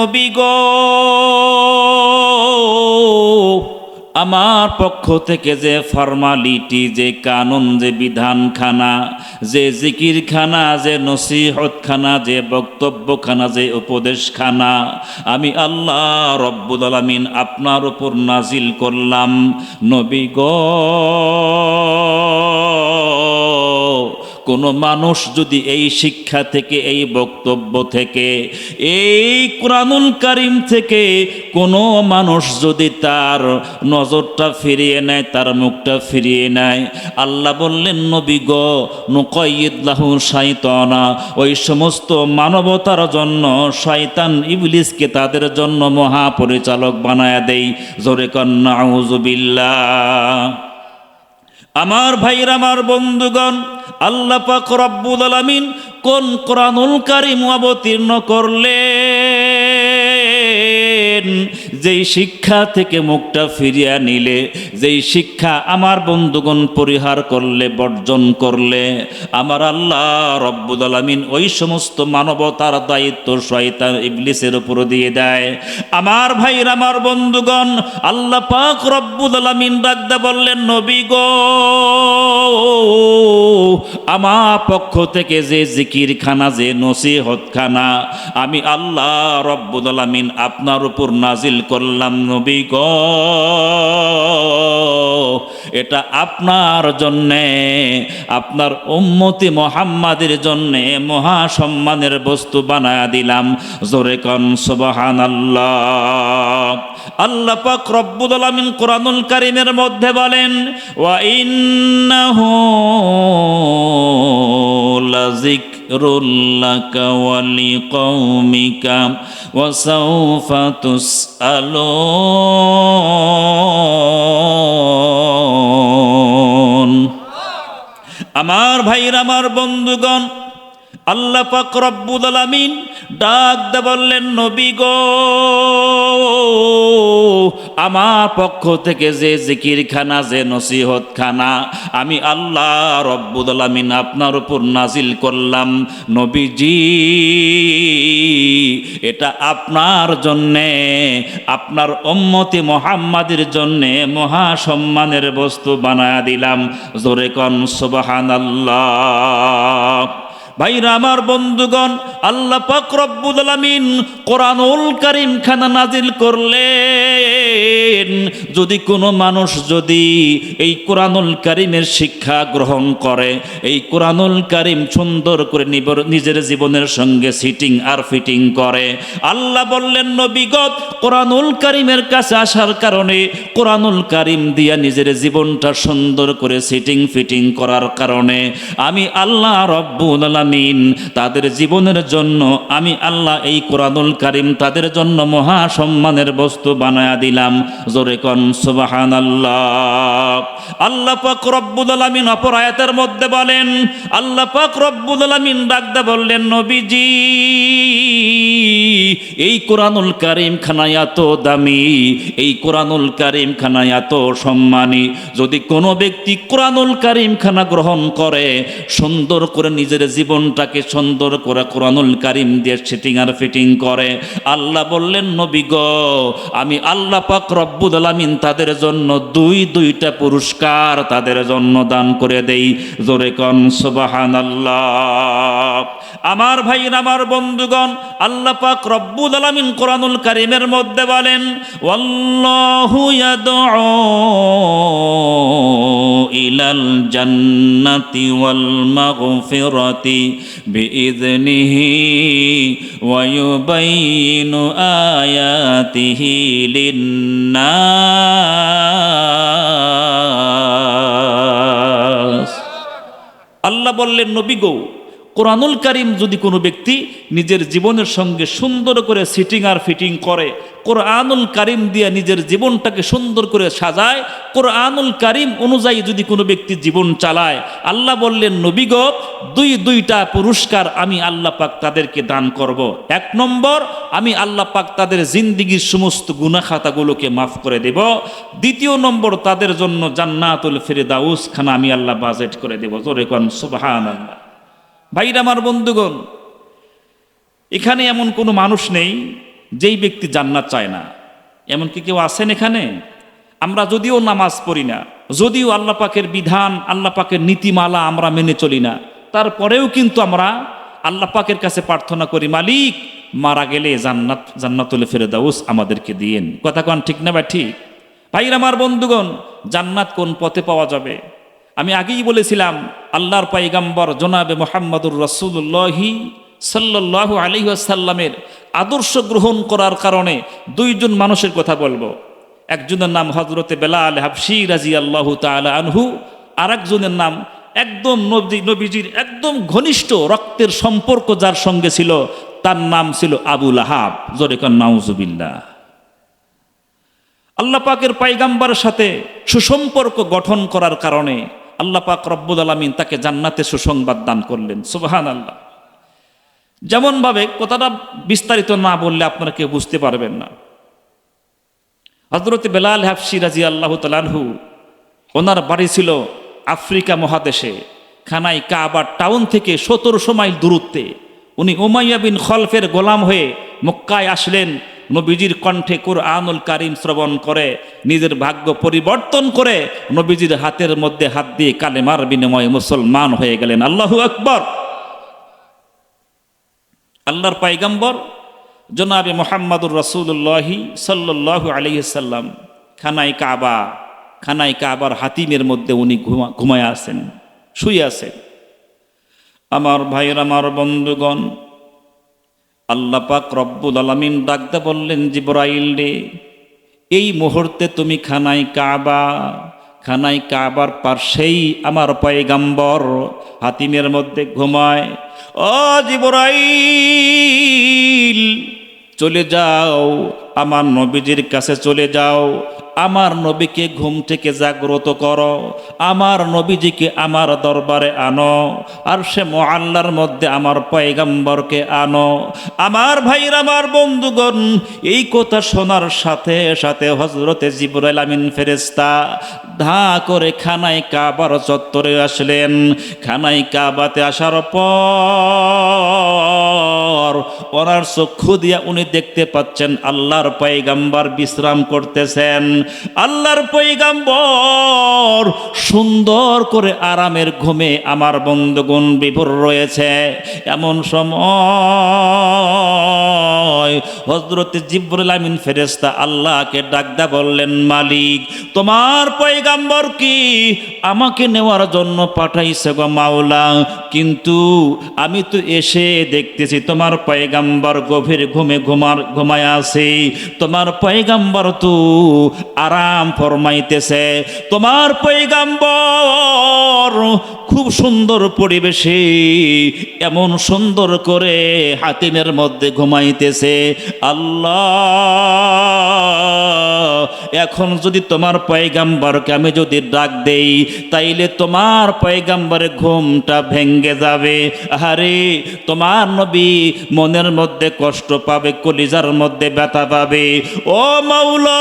নবী আমার পক্ষ থেকে যে ফরমালিটি, যে কানুন, যে বিধানখানা, যে জিকিরখানা, যে নসিহতখানা, যে বক্তব্যখানা, যে উপদেশখানা, আমি আল্লাহ রব্বুল আলমিন আপনার উপর নাজিল করলাম। নবী গো। কোনো মানুষ যদি এই শিক্ষা থেকে, এই বক্তব্য থেকে, এই কোরআনুল কারিম থেকে কোনো মানুষ যদি তার নজরটা ফিরিয়ে নেয়, তার মুখটা ফিরিয়ে নেয়, আল্লাহ বললেন, নবী গ নুকইদলাহু শাইতানা। ওই সমস্ত মানবতার জন্য, শয়তান ইবলিসকে তাদের জন্য মহাপরিচালক বানায়া দেই। জোরে কন্যা আমার ভাইরা আমার বন্ধুগণ আল্লাহ পাক রব্বুল আলামিন কোন কোরআনুল কারিম অবতীর্ণ করলেন? যেই শিক্ষা থেকে মুখটা ফিরিয়া নিলে, যেই শিক্ষা আমার বন্ধুগণ পরিহার করলে, বর্জন করলে, আমার আল্লাহ রব্বুল আলামিন ওই সমস্ত মানবতার দায়িত্ব শয়তান ইবলিসের উপর দিয়ে দেয়। আমার ভাইরা আমার বন্ধুগণ, আল্লাহ পাক রব্বুল আলামিন ডাকদা বললেন, নবী গো, আমার পক্ষ থেকে যে জিকির খানা যে নসিহত খানা আমি আল্লাহ রব্বুল আলামিন আপনার উপর নাজিল করলাম নবী গ। এটা আপনার জন্যে, আপনার উম্মতি মোহাম্মাদের জন্যে মহা সম্মানের বস্তু বানায়া দিলাম। জোরে কন সুবহান আল্লাহ আল্লাহ পাক রব্বুল আলামিন কোরআনুল কারীমের মধ্যে বলেন, ওয়া ইন্নাহু লিকাউমিকা ওয়া সাওফা তুসআলুন। আমার ভাইরা আমার বন্ধুগণ, আল্লাহ পাক রব্বুল আলামিন ডাক দে বললেন, নবী গো আমার পক্ষ থেকে যে জিকির খানা যে নসিহত খানা আমি আল্লাহ রব্বুল আলামিন আপনার উপর নাজিল করলাম। নবীজি, এটা আপনার জন্যে, আপনার উম্মতি মোহাম্মাদের জন্যে মহা সম্মানের বস্তু বানায়া দিলাম। জোরে কন, সুবহানাল্লাহ। ভাইরা আমার বন্ধুগণ, আল্লাহ পাক রব্বুল আলামিন কোরআনুল কারীম খানা নাজিল করলেন। যদি কোনো মানুষ যদি এই কোরআনুল কারীমের শিক্ষা গ্রহণ করে, এই কোরআনুল কারীম সুন্দর করে নিজের জীবনের সঙ্গে সিটিং আর ফিটিং করে, আল্লাহ বললেন নবীগত কোরআনুল কারীমের কাছে আসার কারণে কোরআনুল কারীম দিয়া নিজের জীবনটা সুন্দর করে সিটিং ফিটিং করার কারণে আমি আল্লাহ রব্বুল আলামিন তাদের জীবনের জন্য আমি আল্লাহ এই কোরআনুল কারিম তাদের জন্য মহা সম্মানের বস্তু বানায়া দিলাম। জোরে কন সুবাহান আল্লাহ আল্লাহ পাক রব্বুল আলামিন অপর আয়াতের মধ্যে বলেন, আল্লাহ পাক রব্বুল আলামিন ডাকদা বললেন, নবীজি, এই কোরআনুল কারিম খানা এত দামি, এই কোরআনুল কারিম খানা এত সম্মানী। যদি কোনো ব্যক্তি কোরআনুল কারিম খানা গ্রহণ করে, সুন্দর করে নিজের জীবনটাকে সুন্দর করে কোরআনুল কারিম দিয়ে সেটিং আর ফিটিং করে। আল্লাহ বললেন, নবী গ, আমি আল্লাহ পাক রব্বুল আলামিন তাদের জন্য দুই, দুইটা পুরস্কার তাদের জন্য দান করে দেই। জোরে কন, সুবহানাল্লাহ। আমার ভাই আমার বন্ধুগণ, আল্লাহ পাক রব্বুল আলামিন কোরআনুল কারীমের মধ্যে বলেন, ওয়াল্লাহু ইয়াদউ ইলাল الجنة والمغفرة بإذنه ويبين آياته للناس আল্লাহ বললেন নবী গো কোরআনুল কারিম যদি কোনো ব্যক্তি নিজের জীবনের সঙ্গে সুন্দর করে সিটিং আর ফিটিং করে, কোরআনুল কারিম দিয়ে নিজের জীবনটাকে সুন্দর করে সাজায়, কোরআনুল কারিম অনুযায়ী যদি কোনো ব্যক্তি জীবন চালায়, আল্লাহ বললেন, নবী গো, দুই দুইটা পুরস্কার আমি আল্লাহ পাক তাদেরকে দান করব। এক নম্বর, আমি আল্লাহ পাক তাদের জিন্দিগির সমস্ত গুনাখাতাগুলোকে মাফ করে দেব। দ্বিতীয় নম্বর, তাদের জন্য জান্নাতুল ফেরেদাউস খানা আমি আল্লাহ বাজেট করে দেব। জোরে কন সুবহান আল্লাহ ভাইরা আমার বন্ধুগণ, এখানে এমন কোনো মানুষ নেই যেই ব্যক্তি জান্নাত চায় না। এমন কি কেউ আছেন এখানে? আমরা যদিও নামাজ পড়ি না, যদিও আল্লাহ পাকের বিধান, আল্লাহ পাকের নীতিমালা আমরা মেনে চলি না, তারপরেও কিন্তু আমরা আল্লাহ পাকের কাছে প্রার্থনা করি, মালিক, মারা গেলে জান্নাত, জান্নাতুল ফেরদাউস আমাদেরকে দিয়েন। কথা কন ঠিক না বা ঠিক? ভাইর আমার বন্ধুগণ, জান্নাত কোন পথে পাওয়া যাবে? আমি আগেই বলেছিলাম, আল্লাহর পাইগাম্বর জনাবে মোহাম্মদুর রসুল্লাহি সাল্লাহ আলিহাসাল্লামের আদর্শ গ্রহণ করার কারণে দুইজন মানুষের কথা বলব। একজনের নাম হজরতে বেলাল হাফসি রাজি আল্লাহ তালা আনহু আর একজনের নাম একদম নবী, নবীজির একদম ঘনিষ্ঠ রক্তের সম্পর্ক যার সঙ্গে ছিল, তার নাম ছিল আবুল আহাব জোরেকান নাউজুবিল্লাহ। আল্লাহ পাকের পাইগাম্বার সাথে সুসম্পর্ক গঠন করার কারণে আল্লাহ পাক রব্বুল আলমিন তাকে জান্নাতে সুসংবাদ দান করলেন সুবাহান আল্লাহ যেমনভাবে কথাটা বিস্তারিত না বললে আপনারা কেউ বুঝতে পারবেন না। হজরত বেলাল হাফসি রাজি আল্লাহ তালানহু ওনার বাড়ি ছিল আফ্রিকা মহাদেশে খানাই কাবার টাউন থেকে সতেরোশো মাইল দূরত্বে। উনি উমাইয়া বিন খলফের গোলাম হয়ে মক্কায় আসলেন নবীজির কণ্ঠে কুরআনুল কারিম শ্রবণ করে, নিজের ভাগ্য পরিবর্তন করে নবীজির হাতের মধ্যে হাত দিয়ে কালেমার বিনিময়ে মুসলমান হয়ে গেলেন। আল্লাহু আকবর। আল্লাহর পাইগাম্বর জনাবে মোহাম্মদুর রসুল্লাহি সাল্লাহ আলহিসাল্লাম খানাই কাবা খানাই কাবার হাতিমের মধ্যে উনি ঘুমা, ঘুমায় আছেন, শুয়ে আছেন। আমার ভাইয়ের, আমার বন্ধুগণ আল্লাহ পাক রব্বুল আলমিন ডাকতে বললেন, জিব্রাইল রে, এই মুহূর্তে তুমি খানাই কাবা খানাই কাবার পার্শ্বেই আমার পয়গাম্বর হাতিমের মধ্যে ঘুমায়। ও জিবরাইল, চলে যাও, আমার নবীজির কাছে চলে যাও আমার নবীকে ঘুম থেকে জাগ্রত করো, আমার নবীজিকে আমার দরবারে আনো, আর সে মোয়াল্লার মধ্যে আমার পয়গাম্বরকে আনো। আমার ভাইর আমার বন্ধুগণ, এই কথা শোনার সাথে সাথে হজরতে জিবরাইল আমিন ফেরেস্তা ধা করে খানায় কাবার চত্বরে আসলেন। খানায় কাবাতে আসার পর ওনার চক্ষু দিয়া উনি দেখতে পাচ্ছেন আল্লাহর পয়গাম্বার বিশ্রাম করতেছেন। আল্লাহর পৈগাম্বর সুন্দর করে আরামের ঘুমে আমার বন্ধুগুণ বিভোর রয়েছে। এমন সময় হজরত জিব্রুল আমিন ফেরেস্তা আল্লাহকে ডাকদা বললেন, মালিক, তোমার পয়গাম্বর কি আমাকে নেওয়ার জন্য পাঠাইছে গো মাওলা? কিন্তু আমি তো এসে দেখতেছি তোমার পয়গাম্বর গভীর ঘুমে ঘুমার ঘুমায় আছে তোমার পয়গাম্বর তো আরাম ফরমাইতেছে। তোমার পৈগাম্বর খুব সুন্দর পরিবেশে, এমন সুন্দর করে হাতিমের মধ্যে ঘুমাইতেছে। আল্লাহ, এখন যদি তোমার পয়গাম্বারকে আমি যদি ডাক দেই, তাইলে তোমার পয়গাম্বরের ঘুমটা ভেঙ্গে যাবে। আরে তোমার নবী মনের মধ্যে কষ্ট পাবে, কলিজার মধ্যে ব্যথা পাবে। ও মাওলা!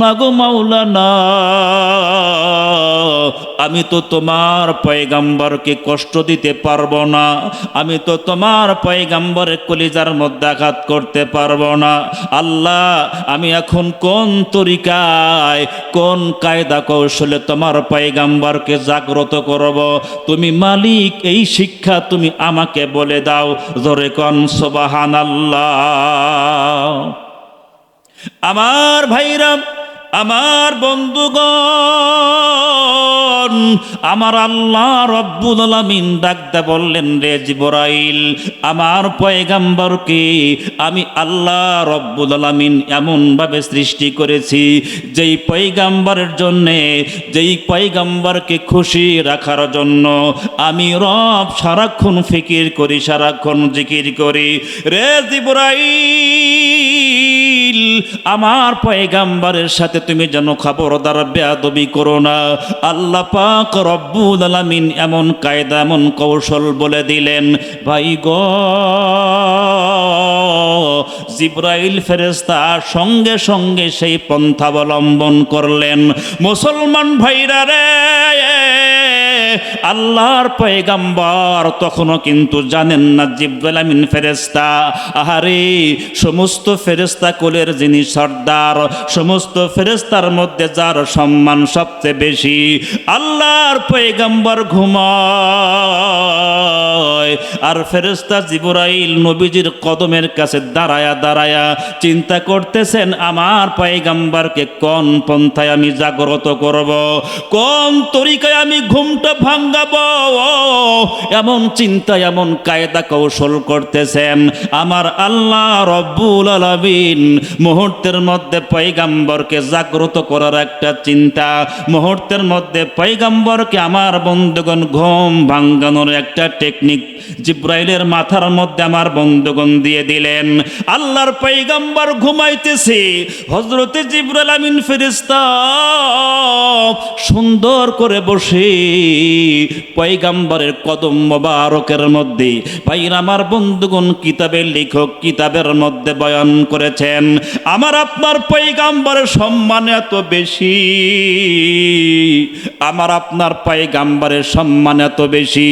না গো মাওলা না আমি তো তোমার পয়গাম্বরকে কষ্ট দিতে পারব না, আমি তো তোমার পয়গাম্বরের কলিজার মধ্যে আঘাত করতে পারব না। আল্লাহ, আমি এখন কোন তরিকায়, কোন কায়দা কৌশলে তোমার পয়গাম্বরকে জাগ্রত করব? তুমি মালিক, এই শিক্ষা তুমি আমাকে বলে দাও। ধরে কন সোবাহান আল্লাহ আমার ভাইরাম, আমার বন্ধুগণ, আমার আল্লাহ রব্বুল আলামিন ডাকতে বললেন, রে জিবরাইল, আমার পয়গাম্বরকে আমি আল্লাহ রব্বুল আলামিন এমনভাবে সৃষ্টি করেছি, যেই পয়গাম্বরের জন্যে, যেই পয়গাম্বরকে খুশি রাখার জন্য আমি রব সারাক্ষণ ফিকির করি, সারাক্ষণ জিকির করি। রে জিবরাইল আমার পয়গাম্বারের সাথে তুমি যেন খবরদার বেয়াদবি করো না। আল্লাহ পাক রব্বুল আলামিন এমন কায়দা, এমন কৌশল বলে দিলেন, ভাই গো, জিব্রাইল ফেরেস্তা সঙ্গে সঙ্গে সেই পন্থা অবলম্বন করলেন। মুসলমান ভাইরা রে আল্লাহর পয়গাম্বর তখনও কিন্তু জানেন না জিব্রাইল আমিন ফেরেস্তা আহারে, সমস্ত ফেরেস্তা কোলের যিনি সর্দার, সমস্ত ফেরেস্তার মধ্যে যার সম্মান সবচেয়ে বেশি, আল্লাহর পয়গাম্বর ঘুমায়। আর ফেরেস্তা জিবরাইল নবীজির কদমের কাছে দাঁড়ায়া দাঁড়ায়া চিন্তা করতেছেন, আমার পয়গাম্বারকে কোন পন্থায় আমি জাগ্রত করব? কোন তরিকায় আমি ঘুমটা ভাঙ্গাবো। এমন চিন্তা, এমন কায়দা কৌশল করতেছেন আমার আল্লাহ রব্বুল আলামিন। মুহূর্তের মধ্যে পয়গাম্বরকে জাগ্রত করার একটা চিন্তা, মুহূর্তের মধ্যে পয়গাম্বরকে আমার বন্ধুগণ ঘুম ভাঙ্গানোর একটা টেকনিক জিব্রাইলের মাথার মধ্যে আমার বন্ধুগণ দিয়ে দিলেন। আল্লাহর পৈগম্বর ঘুমাইতেছে হজরতে জিব্রাইল আমিন ফেরিস্তা সুন্দর করে বসে পৈগম্বরের কদম মোবারকের মধ্যে। ভাইরা আমার বন্ধুগণ কিতাবের লেখক কিতাবের মধ্যে বয়ান করেছেন, আমার আপনার পৈগম্বরের সম্মান এত বেশি। আমার আপনার পৈগম্বরের সম্মান এত বেশি।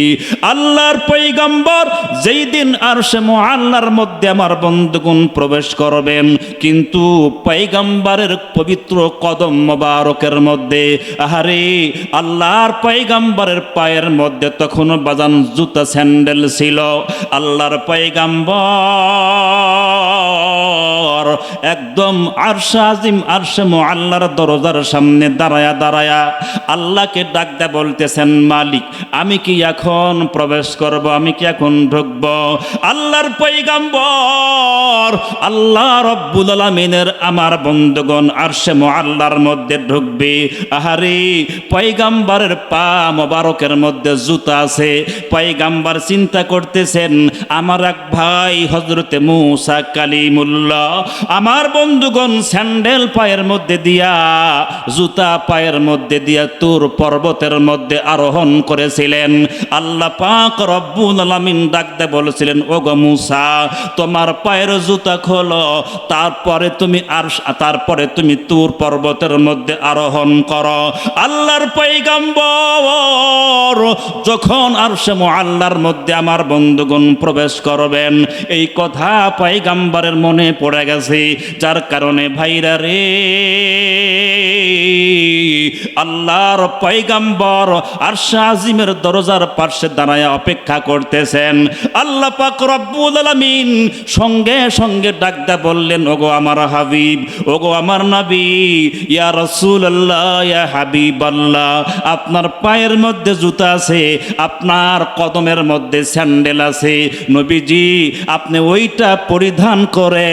আল্লাহর পৈগম্বর যেই দিন আর সে আল্লাহর মধ্যে আমার বন্ধুগুণ প্রবেশ করবেন, কিন্তু পৈগম্বরের পবিত্র কদম মোবারকের মধ্যে। আহারে, আল্লাহর পৈগম্বরের পায়ের মধ্যে তখনও বাজান জুতা স্যান্ডেল ছিল। আল্লাহর পৈগম্বর একদম আরশা আজিম, আরশে আল্লাহর দরজার সামনে দাঁড়ায়া দাঁড়ায়া আল্লাহকে ডাক দেয়া বলতেছেন, মালিক, আমি কি এখন প্রবেশ করব? আমি কি এখন ঢুকব? আল্লাহর পৈগাম্বর আল্লাহ রব্বুল আলামিনের আমার বন্ধুগণ আরশে আল্লাহর মধ্যে ঢুকবে। আহারে পৈগাম্বরের পা মোবারকের মধ্যে জুতা আছে। পৈগাম্বার চিন্তা করতেছেন, আমার এক ভাই হজরতে মুসা কালিমুল্লাহ আমার বন্ধুগণ স্যান্ডেল পায়ের মধ্যে দিয়া, জুতা পায়ের মধ্যে দিয়া তুর পর্বতের মধ্যে আরোহণ করেছিলেন। আল্লাহ পাক রব্বুল আলামিন ডাকতে বলেছিলেন, ও মুসা, তোমার পায়ের জুতা খোলো, তারপরে তুমি আর, তারপরে তুমি তুর পর্বতের মধ্যে আরোহণ করো। আল্লাহর পৈগাম্বর যখন আর সে আল্লাহর মধ্যে আমার বন্ধুগণ প্রবেশ করবেন, এই কথা পৈগাম্বরের মনে পড়ে গেছে, যার কারণে ভাইরা রে, আল্লাহর পৈগাম্বর আর শাহিমের দরজার পার্শ্বে দাঁড়ায় অপেক্ষা করতেছেন। আল্লাহ পাক রব্বুল আলামিন সঙ্গে সঙ্গে ডাকদা বললেন, ওগো আমার হাবিব, ওগো আমার নবী, ইয়া রাসূলুল্লাহ, ইয়া হাবিবাল্লাহ, আপনার পায়ের মধ্যে জুতা আছে, আপনার কদমের মধ্যে স্যান্ডেল আছে, নবীজি, আপনি ওইটা পরিধান করে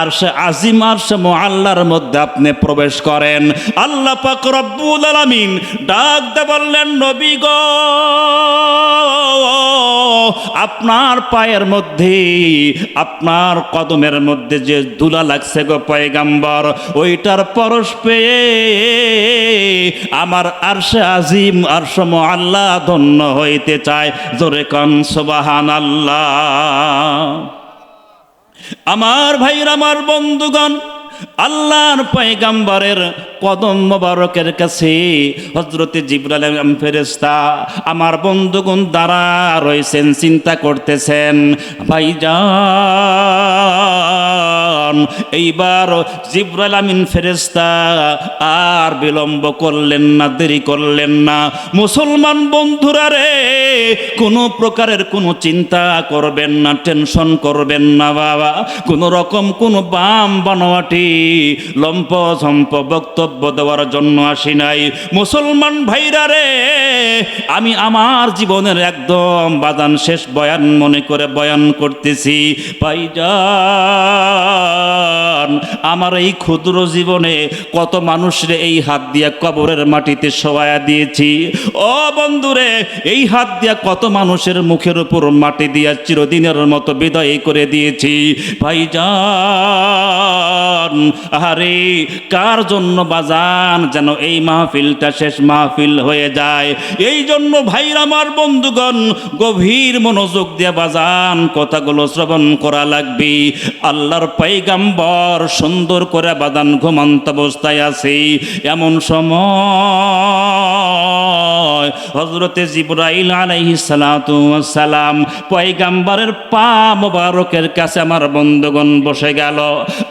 আর সে আজিম আর সে আল্লাহর মধ্যে আপনি প্রবেশ করেন। আল্লাহ পাক রব্বুল আলামিন ডাক দে বললেন, নবী গো, আপনার পায়ের মধ্যে, আপনার কদমের মধ্যে যে দুলা লাগছে গো পয়গাম্বর, ওইটার পরশ পেয়ে আমার আরশে আজিম আরশ আল্লাহ ধন্য হইতে চায়। জোরে কন সুবাহান আল্লাহ আমার ভাইর আমার বন্ধুগণ, আল্লাহর পয়গাম্বরের কদম মোবারকের কাছে হজরতে জিবরাল ফেরেস্তা আমার বন্ধুগণ দ্বারা রয়েছেন, চিন্তা করতেছেন, ভাইজান। এইবার জিব্রাইল আমিন ফেরেস্তা আর বিলম্ব করলেন না, দেরি করলেন না। মুসলমান বন্ধুরা রে, কোনো প্রকারের কোনো চিন্তা করবেন না, টেনশন করবেন না বাবা। কোনো রকম কোনো বাম বানোয়াটি লম্প ঝম্প বক্তব্য দেওয়ার জন্য আসি নাই। মুসলমান ভাইরা রে, আমি আমার জীবনের একদম বাদান শেষ বয়ান মনে করে বয়ান করতেছি। ভাইজান আমার এই ক্ষুদ্র জীবনে কত মানুষরে এই হাত দিয়া কবরের মাটিতে শোয়া দিয়েছি। ও বন্ধুরে, এই হাত দিয়া কত মানুষের মুখের উপর মাটি দিয়া চিরদিনের মতো বিদায় করে দিয়েছি। ভাই ভাইজান আরে কার জন্য বাজান যেন এই মাহফিলটা শেষ মাহফিল হয়ে যায়? এই জন্য ভাইর আমার বন্ধুগণ, গভীর মনোযোগ দিয়ে বাজান কথাগুলো শ্রবণ করা লাগবে। আল্লাহর পৈগাম্বর সুন্দর করে বাদান ঘুমন্ত অবস্থায় আছে। এমন সময় হজরতে জিব্রাইল ওয়াস সালাম পয়গাম্বরের পা মোবারকের কাছে আমার বন্ধুগণ বসে গেল।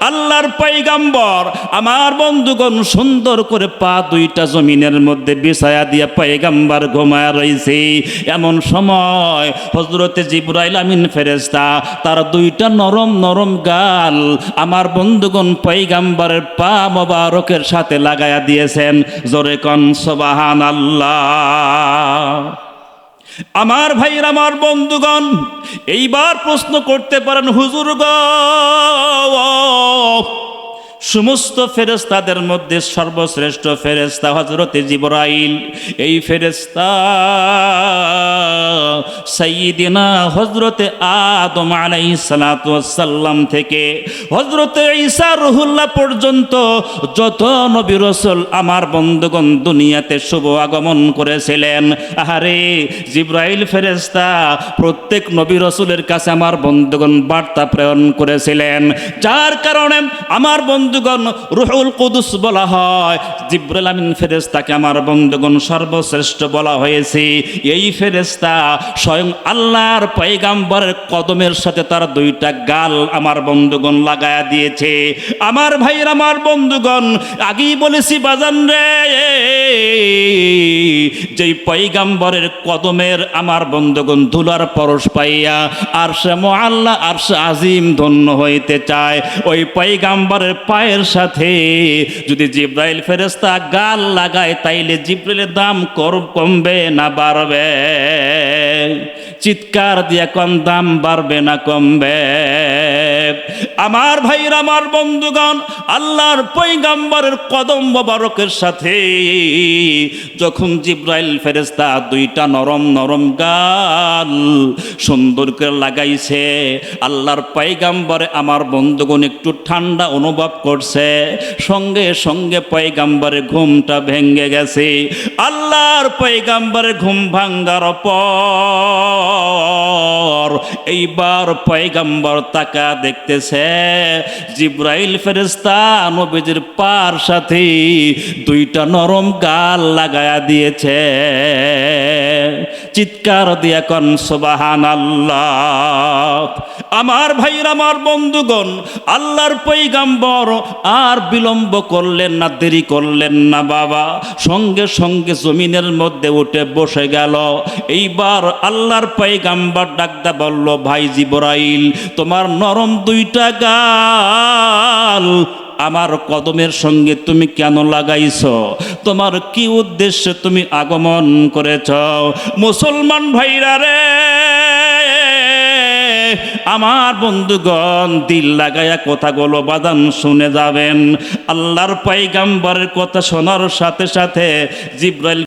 আল্লাহর পয়গাম্বর, আমার বন্ধুগণ সুন্দর করে পা দুইটা জমিনের মধ্যে বিছায়া দিয়ে পয়গাম্বর ঘুমায় রয়েছে। এমন সময় হজরতে জিব্রাইল আমিন ফেরেস্তা তার দুইটা নরম নরম গাল আমার বন্ধুগণ পৈগাম্বরের পা মোবারকের সাথে লাগায়া দিয়েছেন। জোরে কন সবাহান আল্লাহ আমার ভাইয়ের, আমার বন্ধুগণ, এইবার প্রশ্ন করতে পারেন হুজুর গ সমস্ত ফেরেস্তাদের মধ্যে সর্বশ্রেষ্ঠ ফেরেস্তা হজরতে জিবরাইল। এই ফেরেস্তা সাইদিনা হজরতে আদম আলাই সালাতাম থেকে হজরতে ঈসা রহুল্লাহ পর্যন্ত যত নবী রসুল আমার বন্ধুগণ দুনিয়াতে শুভ আগমন করেছিলেন। আহারে, জিব্রাইল ফেরেস্তা প্রত্যেক নবী রসুলের কাছে আমার বন্ধুগণ বার্তা প্রেরণ করেছিলেন। যার কারণে আমার বন্ধুগণ, রুহুল কুদুস বলা হয়, জিব্রাইল আমিন ফেরেস্তাকে আমার বন্ধুগণ সর্বশ্রেষ্ঠ বলা হয়েছে। এই ফেরেস্তা স্বয়ং আল্লাহর পয়গাম্বরের কদমের সাথে তার দুইটা গাল আমার বন্ধুগণ লাগায়া দিয়েছে। আমার ভাইয়ের, আমার বন্ধুগণ, আগেই বলেছি, বাজান রে, যেই পৈগাম্বরের কদমের আমার বন্ধুগণ ধুলার পরশ পাইয়া আর সে আল্লাহ আর সে আজিম ধন্য হইতে চায়, ওই পৈগাম্বরের পায়ের সাথে। যদি জিব্রাইল ফেরেস্তা গাল লাগায়, তাইলে জিব্রাইলের দাম কর, কমবে না বাড়বে। চিৎকার দিয়ে কম দাম বাড়বে না কমবে। আমার ভাইরা আমার বন্ধুগণ, আল্লাহর পৈগাম্বরের কদম মোবারকের সাথে যখন জিব্রাইল ফেরেস্তা দুইটা নরম নরম গাল সুন্দর করে লাগাইছে, আল্লাহর পৈগাম্বরে আমার বন্ধুগণ একটু ঠান্ডা অনুভব করছে, সঙ্গে সঙ্গে পৈগাম্বরে ঘুমটা ভেঙ্গে গেছে। আল্লাহর পৈগাম্বরে ঘুম ভাঙ্গার পর, এইবার পয়গাম্বর তাকা দেখতেছে। জিব্রাইল ফেরেস্তা নবীজির পার সাথে দুইটা নরম গাল লাগায়া দিয়েছে। চিৎকার দিয়া কন সুবাহান আল্লাহ আমার ভাইয়ের, আমার বন্ধুগণ, আল্লাহর পৈগাম্বর আর বিলম্ব করলেন না, দেরি করলেন না, বাবা। সঙ্গে সঙ্গে জমিনের মধ্যে উঠে বসে গেল। এইবার আল্লাহর পৈগাম্বর ডাকদা বলল, ভাই জিবরাইল, তোমার নরম দুইটা গাল আমার কদমের সঙ্গে তুমি কেন লাগাইছ? তোমার কি উদ্দেশ্যে তুমি আগমন করেছ? মুসলমান ভাইরা রে, আমার বন্ধুগণ, দিল লাগায়া কথাগুলো বাদান শুনে যাবেন। আল্লাহর পাইগাম্বারের কথা শোনার সাথে সাথে জিব্রাইল